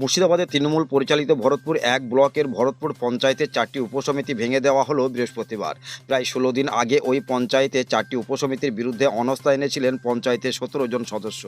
মুর্শিদাবাদের তৃণমূল পরিচালিত ভরতপুর এক ব্লকের ভরতপুর পঞ্চায়েতের চারটি উপসমিতি ভেঙে দেওয়া হলো বৃহস্পতিবার। প্রায় ষোলো দিন আগে ওই পঞ্চায়েতে চারটি উপসমিতির বিরুদ্ধে অনস্থা এনেছিলেন পঞ্চায়েতের সতেরো জন সদস্য।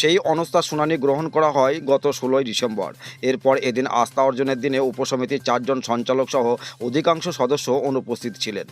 সেই অনস্থা শুনানি গ্রহণ করা হয় গত ষোলোই ডিসেম্বর। এরপর এদিন আস্থা অর্জনের দিনে উপসমিতির চারজন সঞ্চালক সহ অধিকাংশ সদস্য অনুপস্থিত ছিলেন।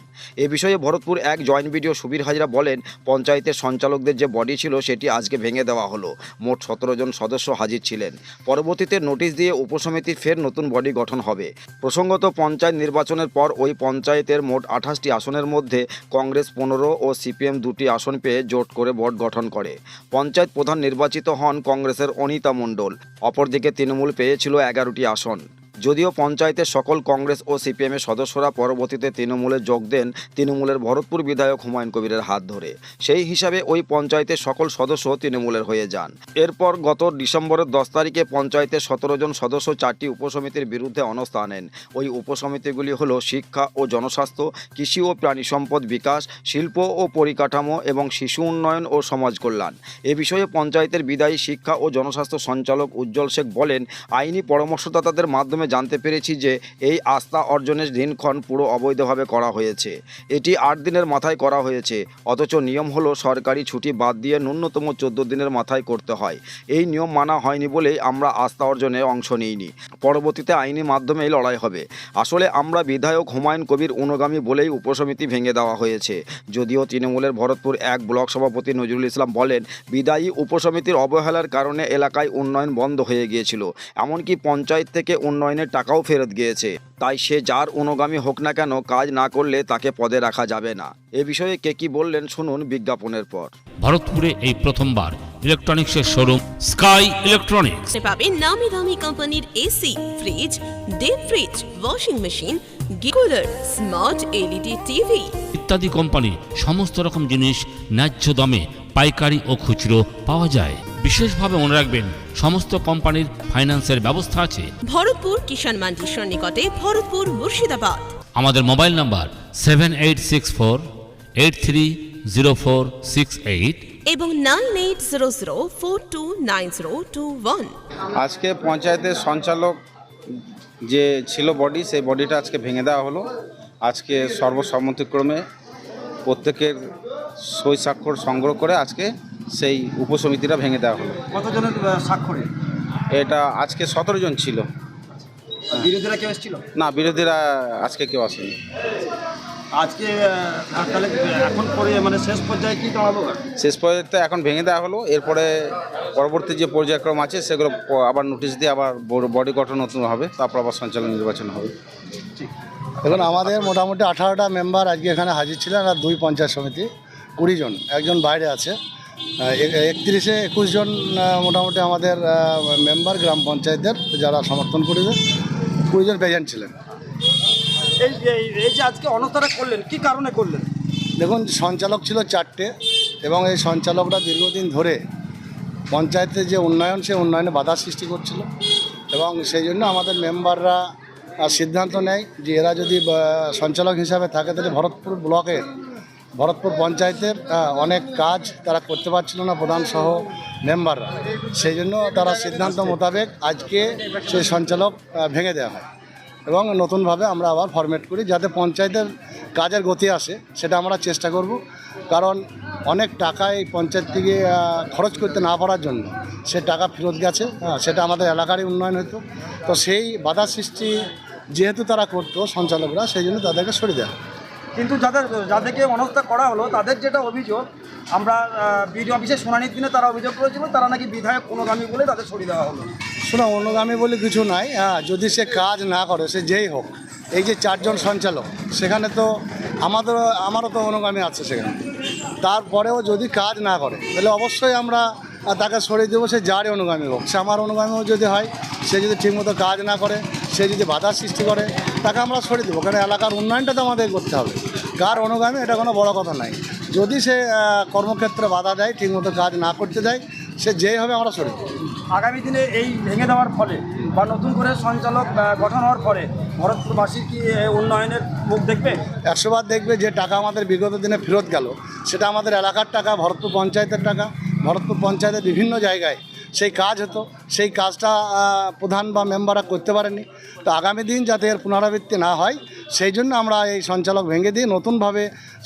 এ বিষয়ে ভরতপুর এক জয়েন্ট বিডিও সুবীর হাজরা বলেন, পঞ্চায়েতের সঞ্চালকদের যে বডি ছিল সেটি আজকে ভেঙে দেওয়া হলো। মোট সতেরো জন সদস্য হাজির ছিলেন। পরবর্তীতে নোটিশ দিয়ে উপসমিতির ফের নতুন বডি গঠন হবে। প্রসঙ্গত, পঞ্চায়েত নির্বাচনের পর ওই পঞ্চায়েতের মোট আঠাশটি আসনের মধ্যে কংগ্রেস পনেরো ও সিপিএম দুটি আসন পেয়ে জোট করে বোর্ড গঠন করে। পঞ্চায়েত প্রধান নির্বাচিত হন কংগ্রেসের অনিতা মণ্ডল। অপরদিকে তৃণমূল পেয়েছিল এগারোটি আসন। যদিও পঞ্চায়েতের সকল কংগ্রেস ও সিপিএমের সদস্যরা পরবর্তীতে তৃণমূলে যোগ দেন তৃণমূলের ভরতপুর বিধায়ক হুমায়ুন কবিরের হাত ধরে। সেই হিসাবে ওই পঞ্চায়েতের সকল সদস্য তৃণমূলের হয়ে যান। এরপর গত ডিসেম্বরের দশ তারিখে পঞ্চায়েতের সতেরো জন সদস্য চারটি উপসমিতির বিরুদ্ধে অনস্থা নেন। ওই উপসমিতিগুলি হল শিক্ষা ও জনস্বাস্থ্য, কৃষি ও প্রাণী সম্পদ বিকাশ, শিল্প ও পরিকাঠামো এবং শিশু উন্নয়ন ও সমাজ কল্যাণ। এ বিষয়ে পঞ্চায়েতের বিদায়ী শিক্ষা ও জনস্বাস্থ্য সঞ্চালক উজ্জ্বল শেখ বলেন, আইনি পরামর্শদাতাদের মাধ্যমে জানতে পেরেছি যে এই আস্থা অর্জনের দিনক্ষণ পুরো অবৈধভাবে করা হয়েছে। এটি আট দিনের মাথায় করা হয়েছে। অথচ নিয়ম হলো সরকারি ছুটি বাদ দিয়ে ন্যূনতম চোদ্দ দিনের মাথায় করতে হয়। এই নিয়ম মানা হয়নি বলেই আমরা আস্থা অর্জনে অংশ নিইনি। পরবর্তীতে আইনি মাধ্যমেই লড়াই হবে। আসলে আমরা বিধায়ক হুমায়ুন কবির অনুগামী বলেই উপসমিতি ভেঙে দেওয়া হয়েছে। যদিও তৃণমূলের ভরতপুর এক ব্লক সভাপতি নজরুল ইসলাম বলেন, বিদায়ী উপসমিতির অবহেলার কারণে এলাকায় উন্নয়ন বন্ধ হয়ে গিয়েছিল। এমনকি পঞ্চায়েত থেকে উন্নয়নের টাকাও ফেরত গিয়েছে। তাই সে যার অনুগামী হোক না কেন কাজ না করলে তাকে পদে রাখা যাবে না। এ বিষয়ে কে কি বললেন শুনুন বিজ্ঞাপনের পর। ভারতপুরে এই প্রথমবার ইলেকট্রনিক্সের শোরুম স্কাই ইলেকট্রনিক্স। পাবেন নামি দামি কোম্পানির AC fridge deep fridge washing machine গিকুলার smart LED TV. ইত্যাদি কোম্পানির সমস্ত রকম জিনিস ন্যায্য দামে পাইকারি ও খুচরো পাওয়া যায়। বিশেষভাবে মনে রাখবেন সমস্ত কোম্পানির ফাইন্যান্সের ব্যবস্থা আছে। ভরতপুর কিষাণ মান্ডির নিকটে ভরতপুর মুর্শিদাবাদ। আমাদের mobile number seven eight six four eight three zero four six eight. এবং nine eight zero zero four two nine zero two one. আজকে পঞ্চায়েতের সঞ্চালক যে ছিল বডি সেই বডিটা আজকে ভেঙে দেওয়া হলো। আজকে সর্বসম্মতিক্রমে প্রত্যেকের সই স্বাক্ষর সংগ্রহ করে আজকে সেই উপসমিতিটা ভেঙে দেওয়া হলো। কতজনের স্বাক্ষরে? এটা আজকে সতেরো জন ছিল। বিরোধীরা কেউ এসেছিল? না বিরোধীরা আজকে কেউ আসেনি। আজকে তাহলে এখন পরে মানে শেষ পর্যায়ে কি দাঁড়াবো? শেষ পর্যন্ত এখন ভেঙে দেওয়া হলো। এরপরে পরবর্তী যে পর্যায়ক্রম আছে সেগুলো আবার নোটিশ দিয়ে আবার বডি গঠন নতুন হবে। তারপর আবার সঞ্চালন নির্বাচন হবে। দেখুন আমাদের মোটামুটি আঠারোটা মেম্বার আজকে এখানে হাজির ছিলেন আর দুই পঞ্চায়েত সমিতি। কুড়ি জন একজন বাইরে আছে। একত্রিশে একুশ জন মোটামুটি আমাদের মেম্বার গ্রাম পঞ্চায়েতের যারা সমর্থন করেছে কুড়ি জন প্রেজেন্ট ছিলেন। এই এই- যে আজকে করলেন কি কারণে করলেন? দেখুন সঞ্চালক ছিল চারটে এবং এই সঞ্চালকরা দীর্ঘদিন ধরে পঞ্চায়েতের যে উন্নয়ন সে উন্নয়নে বাধা সৃষ্টি করছিল। এবং সেই জন্য আমাদের মেম্বাররা সিদ্ধান্ত নেয় যে এরা যদি সঞ্চালক হিসাবে থাকে তাহলে ভরতপুর ব্লকের ভরতপুর পঞ্চায়েতের অনেক কাজ তারা করতে পারছিল না প্রধান সহ মেম্বাররা সেই জন্য তারা সিদ্ধান্ত মোতাবেক আজকে সেই সঞ্চালক ভেঙে দেওয়া হয়। এবং নতুনভাবে আমরা আবার ফরম্যাট করি যাতে পঞ্চায়েতের কাজের গতি আসে সেটা আমরা চেষ্টা করব। কারণ অনেক টাকা এই পঞ্চায়েত থেকে খরচ করতে না পারার জন্য সে টাকা ফেরত গেছে হ্যাঁ, সেটা আমাদের এলাকারই উন্নয়ন হতো তো সেই বাধা সৃষ্টি যেহেতু তারা করতো সঞ্চালকরা সেই জন্য তাদেরকে সরিয়ে দেয় কিন্তু যাদের, যাদেরকে অনস্থা করা হলো, তাদের যেটা অভিযোগ, আমরা বিডিও অফিসে শুনানির দিনে তারা অভিযোগ করেছিল, তারা নাকি বিধায়ক অনুগামী বলে তাদের সরিয়ে দেওয়া হলো। শোনো, অনুগামী বলে কিছু নাই হ্যাঁ যদি সে কাজ না করে, সে যেই হোক, এই যে চারজন সঞ্চালক, সেখানে তো আমাদের, আমারও তো অনুগামী আছে সেখানে। তারপরেও যদি কাজ না করে, তাহলে অবশ্যই আমরা তাকে সরিয়ে দেবো, সে যারই অনুগামী হোক। সে আমার অনুগামীও যদি হয়, সে যদি ঠিকমতো কাজ না করে সে যদি বাধার সৃষ্টি করে তাকে আমরা সরিয়ে দেবো। কারণ এলাকার উন্নয়নটা তো আমাদের করতে হবে। কার অনুগামী এটা কোনো বড় কথা নাই। যদি সে কর্মক্ষেত্রে বাধা দেয় ঠিকমতো কাজ না করতে দেয় সে যেই হবে আমরা সরে দেবো। আগামী দিনে এই ভেঙে দেওয়ার ফলে বা নতুন করে সঞ্চালক গঠন হওয়ার ফলে ভরতপুরবাসী কি উন্নয়নের মুখ দেখবে? একশোবার দেখবে যে টাকা আমাদের বিগত দিনে ফেরত গেল। সেটা আমাদের এলাকার টাকা ভরতপুর পঞ্চায়েতের টাকা। ভরতপুর পঞ্চায়েতের বিভিন্ন জায়গায় সেই কাজ হতো। সেই কাজটা প্রধান বা মেম্বাররা করতে পারেনি তো আগামী দিন যাতে এর পুনরাবৃত্তি না হয় সেই জন্য আমরা এই সঞ্চালক ভেঙে দিয়ে নতুনভাবে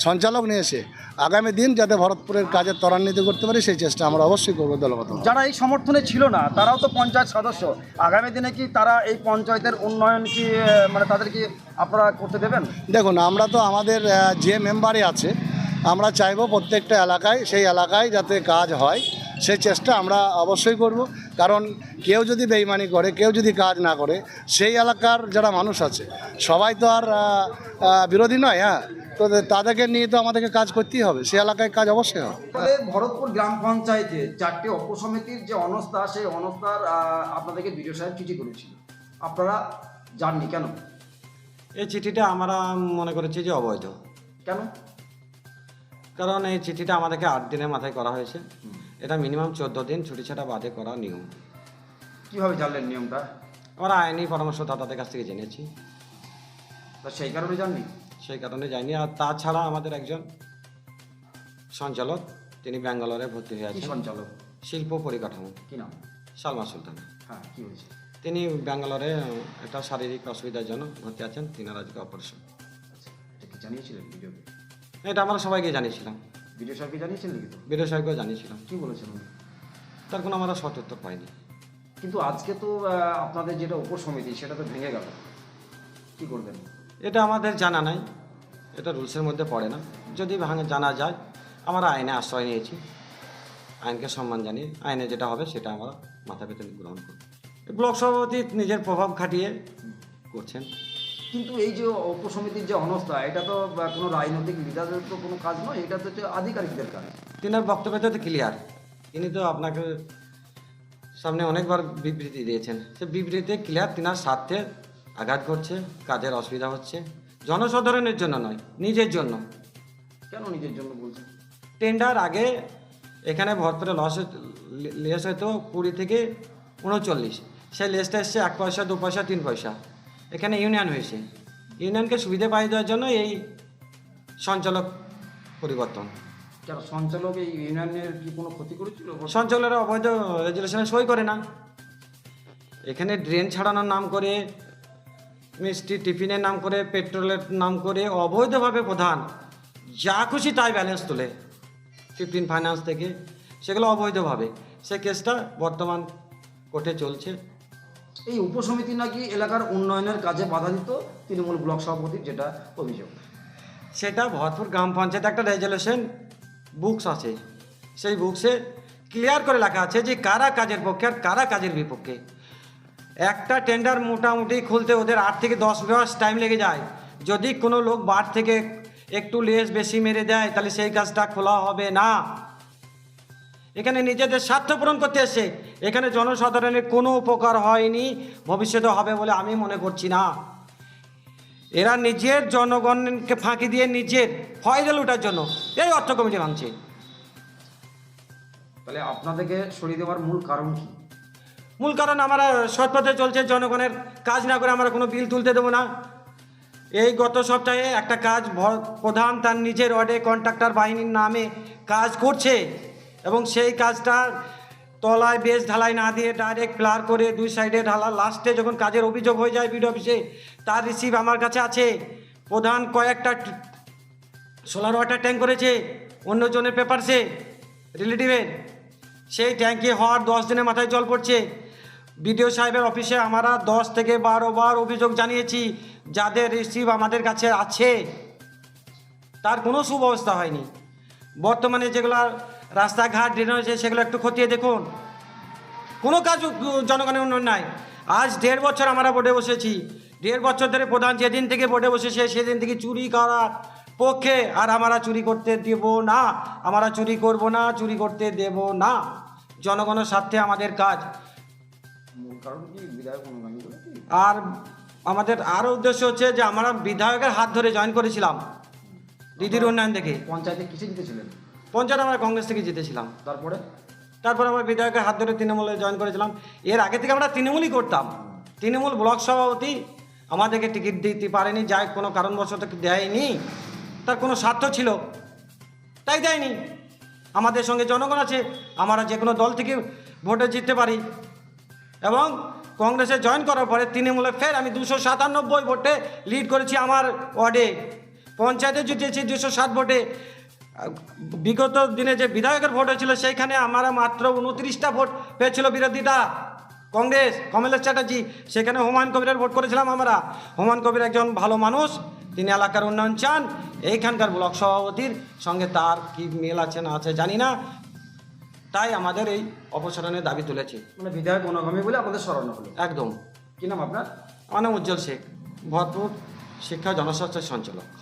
সঞ্চালক নিয়ে এসে আগামী দিন যাতে ভরতপুরের কাজে ত্বরান্বিত করতে পারি সেই চেষ্টা আমরা অবশ্যই করব দলগত যারা এই সমর্থনে ছিল না তারাও তো পঞ্চায়েত সদস্য। আগামী দিনে কি তারা এই পঞ্চায়েতের উন্নয়ন কি মানে তাদের কি আপনারা করতে দেবেন? দেখুন আমরা তো আমাদের যে মেম্বারই আছে আমরা চাইব প্রত্যেকটা এলাকায় সেই এলাকায় যাতে কাজ হয়। সেই চেষ্টা আমরা অবশ্যই করব। কারণ কেউ যদি বেইমানি করে কেউ যদি কাজ না করে সেই এলাকার যারা মানুষ আছে সবাই তো আর বিরোধী নয় হ্যাঁ? তো তাদেরকে নিয়ে তো আমাদেরকে কাজ করতেই হবে। সেই এলাকায় কাজ অবশ্যই হবে। তাহলে ভরতপুর গ্রাম পঞ্চায়েতে চারটি অপসমিতির যে অনস্থা সেই অনস্থার আপনাদেরকে বিডিও সাহেব চিঠি করেছিল। আপনারা যাননি কেন? এই চিঠিটা আমরা মনে করেছি যে অবৈধ। কেন? কারণ এই চিঠিটা আমাদেরকে আট দিনের মাথায় করা হয়েছে। এটা মিনিমাম চোদ্দ দিন ছুটি ছাটা বাদে করা নিয়ম। কীভাবে জানলেন নিয়মটা? আমরা আইনি পরামর্শদাতাদের কাছ থেকে জেনেছি। তা সেই কারণে জাননি? সেই কারণে যাইনি। আর তাছাড়া আমাদের একজন সঞ্চালক তিনি ব্যাঙ্গালোরে ভর্তি হয়ে আছেন। সঞ্চালক? শিল্প পরিকাঠামো। কি নাম? সালমা সুলতান। হ্যাঁ কি হয়েছে? তিনি ব্যাঙ্গালোরে একটা শারীরিক অসুবিধার জন্য ভর্তি আছেন তিনার আজকে অপারেশন আচ্ছা জানিয়েছিলেন এটা আমরা সবাইকে জানিয়েছিলাম। ভিডিও সাহেবকে জানিয়েছিলেন কি তো? বিরোধ সাহেবকেও জানিয়েছিলাম। কি বলেছেন উনি? তার কোনো আমরা উত্তর পাইনি। কিন্তু আজকে তো আহ, আপনাদের যেটা উপসমিতি সেটা তো ভেঙে গেল। কি করবেন? এটা আমাদের জানা নাই। এটা রুলসের মধ্যে পড়ে না। যদি ভাঙে জানা যায় আমরা আইনে আশ্রয় নিয়েছি। আইনকে সম্মান জানিয়ে আইনে যেটা হবে সেটা আমরা মাথা পেতে গ্রহণ করব। ব্লক সভাপতি নিজের প্রভাব খাটিয়ে করছেন। কিন্তু এই যে উপসমিতির যে অনস্থা এটা তো কোনো রাজনৈতিক লিডারের তো কোনো কাজ নয় এটা তো হচ্ছে আধিকারিকদের কাজ। তিনার বক্তব্যটা তো ক্লিয়ার তিনি তো আপনাকে সামনে অনেকবার বিবৃতি দিয়েছেন। সে বিবৃতিতে ক্লিয়ার তিনার স্বার্থে আঘাত করছে কাজের অসুবিধা হচ্ছে। জনসাধারণের জন্য নয় নিজের জন্য। কেন নিজের জন্য বলছেন? টেন্ডার আগে এখানে ভরপুরে লস লেস হয়তো কুড়ি থেকে উনচল্লিশ সেই লেসটা এসছে এক পয়সা দু পয়সা তিন পয়সা। এখানে ইউনিয়ন হয়েছে। ইউনিয়নকে সুবিধা পাই দেওয়ার জন্য এই সঞ্চালক পরিবর্তন। কেন সঞ্চালক এই ইউনিয়নের কি কোনো ক্ষতি করেছিল? সঞ্চালকরা অবৈধ রেজুলেশনে সই করে না। এখানে ড্রেন ছাড়ানোর নাম করে মিষ্টি টিফিনের নাম করে পেট্রোলের নাম করে অবৈধভাবে প্রধান যা খুশি তাই ব্যালেন্স তোলে। ফিফটিন ফাইন্যান্স থেকে সেগুলো অবৈধভাবে। সে কেসটা বর্তমান কোর্টে চলছে। এই উপসমিতি নাকি এলাকার উন্নয়নের কাজে বাধা দিত তৃণমূল ব্লক সভাপতির যেটা অভিযোগ। সেটা ভরপুর গ্রাম পঞ্চায়েত একটা রেজলিউশন বুকস আছে। সেই বুকসে ক্লিয়ার করে লেখা আছে যে কারা কাজের পক্ষে আর কারা কাজের বিপক্ষে। একটা টেন্ডার মোটামুটি খুলতে ওদের আট থেকে দশ মাস টাইম লেগে যায়। যদি কোনো লোক বার থেকে একটু লেস বেশি মেরে দেয়, তাহলে সেই কাজটা খোলা হবে না। এখানে নিজেদের স্বার্থ পূরণ করতে এসছে এখানে জনসাধারণের কোনো উপকার হয়নি ভবিষ্যতে হবে বলে আমি মনে করছি না। এরা নিজের জনগণকে ফাঁকি দিয়ে নিজের ফয়দা লুটার জন্য এই অর্থ কমিটি ভাঙছে। তাহলে আপনাদেরকে সরিয়ে দেওয়ার মূল কারণ কি? মূল কারণ আমরা সৎপথে চলছে জনগণের কাজ না করে আমরা কোনো বিল তুলতে দেবো না। এই গত সপ্তাহে একটা কাজ প্রধান তার নিজের ওয়ার্ডে কন্ট্রাক্টর বাহিনীর নামে কাজ করছে। এবং সেই কাজটা তলায় বেশ ঢালাই না দিয়ে ডাইরেক্ট প্লার করে দুই সাইডে ঢালা। লাস্টে যখন কাজের অভিযোগ হয়ে যায় বিডিও অফিসে তার রিসিভ আমার কাছে আছে। প্রধান কয়েকটা সোলার ওয়াটার ট্যাঙ্ক করেছে, অন্যজনের পেপারসে রিলেটিভের সেই ট্যাঙ্কে হওয়ার দশ দিনের মাথায় জল পড়ছে। বিডিও সাহেবের অফিসে আমরা দশ থেকে বারো বার অভিযোগ জানিয়েছি, যাদের রিসিভ আমাদের কাছে আছে। তার কোনো সুব্যবস্থা হয়নি। বর্তমানে যেগুলো রাস্তাঘাট ড্রেন হয়েছে সেগুলো একটু খতিয়ে দেখুন। কোনো কাজ জনগণের উন্নয়ন নাই। আজ দেড় বছর আমরা বোর্ডে বসেছি। দেড় বছর ধরে প্রধান যেদিন থেকে বোর্ডে বসেছে সেদিন থেকে চুরি করার পক্ষে আর আমরা চুরি করতে দেব না। আমরা চুরি করব না চুরি করতে দেব না। জনগণের স্বার্থে আমাদের কাজ? আর আমাদের আরও উদ্দেশ্য হচ্ছে যে আমরা বিধায়কের হাত ধরে জয়েন করেছিলাম। দিদির উন্নয়ন দেখে। পঞ্চায়েতে কিসে জিতেছিলেন? পঞ্চায়েত আমরা কংগ্রেস থেকে জিতেছিলাম? তারপরে? তারপরে আমরা বিধায়কের হাত ধরে তৃণমূলে জয়েন করেছিলাম। এর আগে থেকে আমরা তৃণমূলই করতাম। তৃণমূল ব্লক সভাপতি আমাদেরকে টিকিট দিতে পারেনি যাই কোনো কারণবশত দেয়নি। তার কোনো স্বার্থ ছিল। তাই দেয়নি। আমাদের সঙ্গে জনগণ আছে, আমরা যে কোনো দল থেকে ভোটে জিততে পারি। এবং কংগ্রেসে জয়েন করার পরে তৃণমূলে ফের আমি দুশো সাতানব্বই ভোটে লিড করেছি আমার ওয়ার্ডে। পঞ্চায়েতে জিতেছি দুশো সাত ভোটে। বিগত দিনে যে বিধায়কের ভোট হয়েছিল সেইখানে আমরা মাত্র উনত্রিশটা ভোট পেয়েছিল বিরোধীরা কংগ্রেস কমলেশ চ্যাটার্জি। সেখানে হুমায়ুন কবিরের ভোট করেছিলাম আমরা। হুমায়ুন কবির একজন ভালো মানুষ তিনি এলাকার উন্নয়ন চান। এইখানকার ব্লক সভাপতির সঙ্গে তার কি মেল আছে না আছে জানি না। তাই আমাদের এই অপসারণের দাবি তুলেছি। মানে বিধায়ক অনুগামী বলে আপনাদের স্মরণ হলো। একদম। কি নাম আপনার? আমার নাম উজ্জ্বল শেখ ভরপুর শিক্ষা জনস্বাস্থ্যের সঞ্চালক।